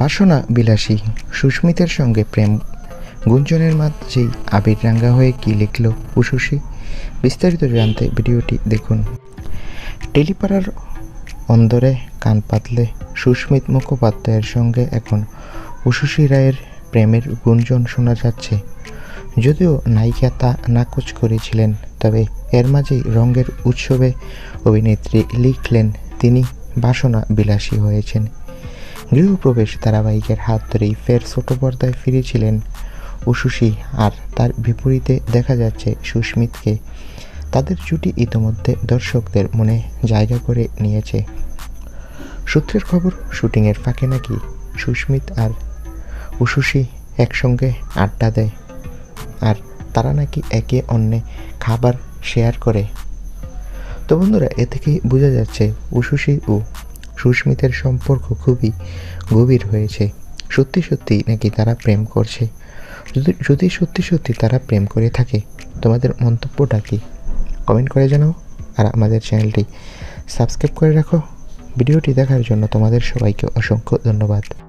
বাসনা বিলাসী সুস্মিতের সঙ্গে প্রেম। গুঞ্জনের মাঝেই আবির রাঙ্গা হয়ে কি লিখল উশুসি বিস্তারিত জানতে ভিডিওটি দেখুন। টেলিপাড়ার অন্দরে কান পাতলে সুস্মিত মুখোপাধ্যায়ের সঙ্গে এখন উশুসি রায়ের প্রেমের গুঞ্জন শোনা যাচ্ছে। যদিও নায়িকা তা নাকচ করেছিলেন, তবে এর মাঝেই রঙের উৎসবে অভিনেত্রী লিখলেন তিনি বাসনা বিলাসী হয়েছেন। গৃহপ্রবেশ ধারাবাহিকের হাত ধরেই ফের ছোট পর্দায় ফিরেছিলেন উশুসি আর তার বিপরীতে দেখা যাচ্ছে সুস্মিতকে। তাদের জুটি ইতোমধ্যে দর্শকদের মনে জায়গা করে নিয়েছে। সূত্রের খবর, শুটিংয়ের ফাঁকে নাকি সুস্মিত আর উশুসি একসঙ্গে আড্ডা দেয় আর তারা নাকি একে অন্যে খাবার শেয়ার করে। তো বন্ধুরা, এ থেকেই বোঝা যাচ্ছে উশুসি ও সুস্মিতের সম্পর্ক খুবই গভীর হয়েছে। সত্যি সত্যি নাকি তারা প্রেম করছে? যদি যদি সত্যি সত্যি তারা প্রেম করে থাকে, তোমাদের মন্তব্যটা কি? কমেন্ট করে জানাও আর আমাদের চ্যানেলটি সাবস্ক্রাইব করে রাখো। ভিডিওটি দেখার জন্য তোমাদের সবাইকে অসংখ্য ধন্যবাদ।